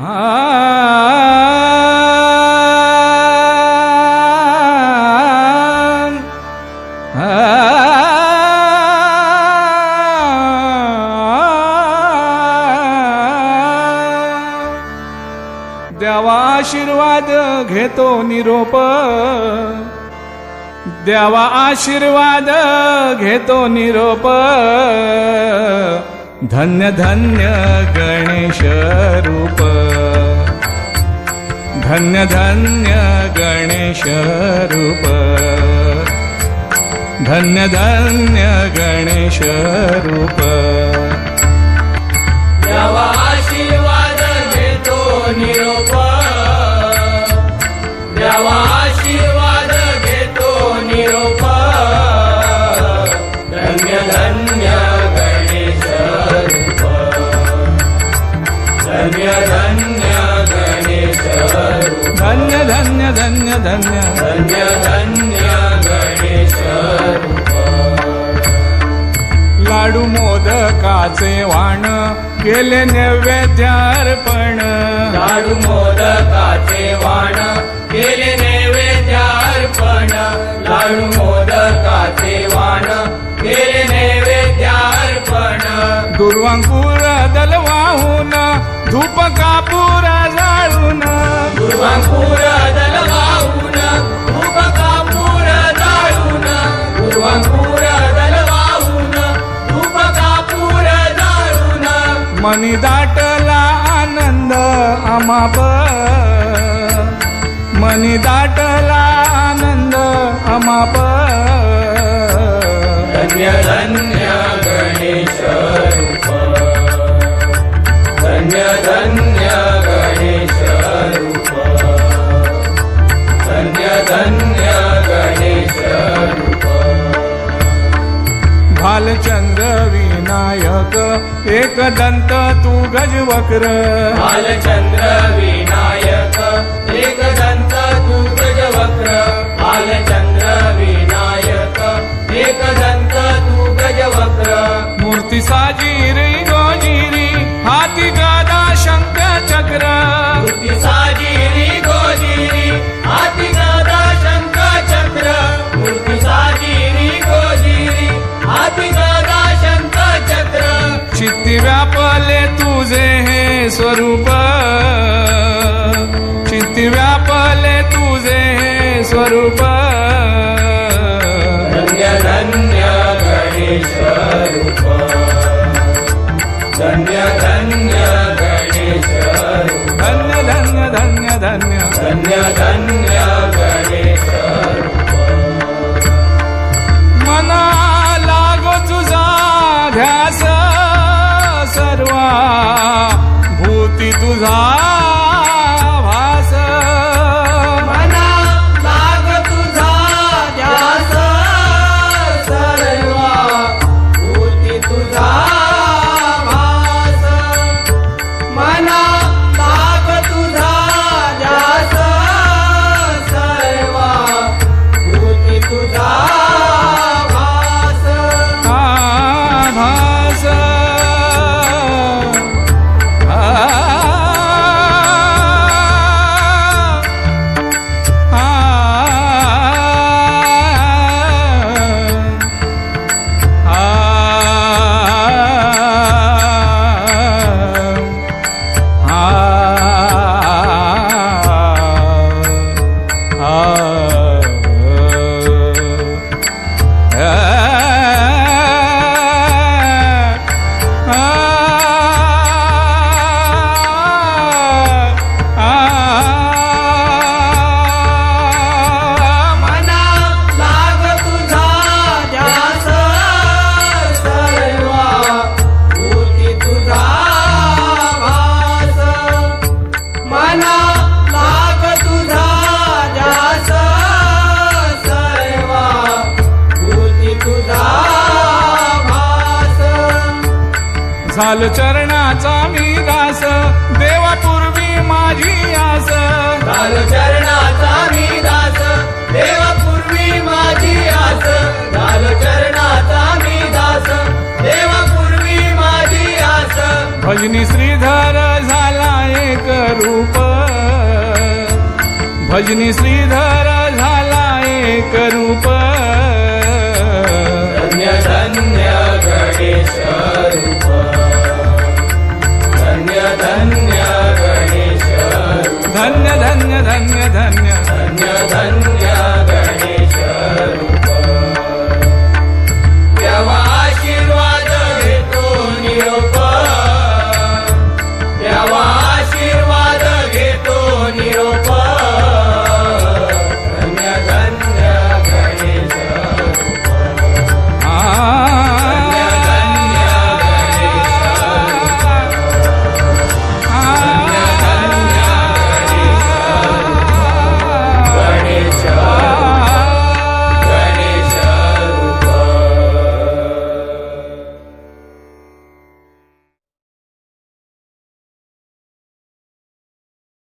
देवा आशीर्वाद घेतो निरोप. देवा आशीर्वाद घेतो निरोप. धन्य धन्य गणेश रूप. धन्य धन्य गणेश रूप. धन्य धन्य गणेश रूप. धन्य धन्य धन्य गणेश लाडू मोदकाचे वाण केले नैवेद्यार्पण. लाडू मोदकाचे वाण केले नैवेद्यार्पण. लाडू मोदकाचे वाण केले नैवेद्यार्पण. दुर्वांकुर दल वाहून मनी दाटला आनंद अमाप मनी दाटला आनंद अमाप धन्य धन्य. एक दंत तू गजवक्र. बालचंद्र स्वरूप। धन्य धन्य गणेश रूप धन्य धन्य गणेश धन्य धन्य धन्य धन्य। धन्य धन्य गणेश मना लागो तुझा ध्यास सर्वा। भूती तुझा झालो चरणाचा मी दास. देवापूर्वी माझी आस. झाल चरणाचा मी दास. देवापूर्वी माझी आस. झाल चरणाचा भजनी श्रीधर।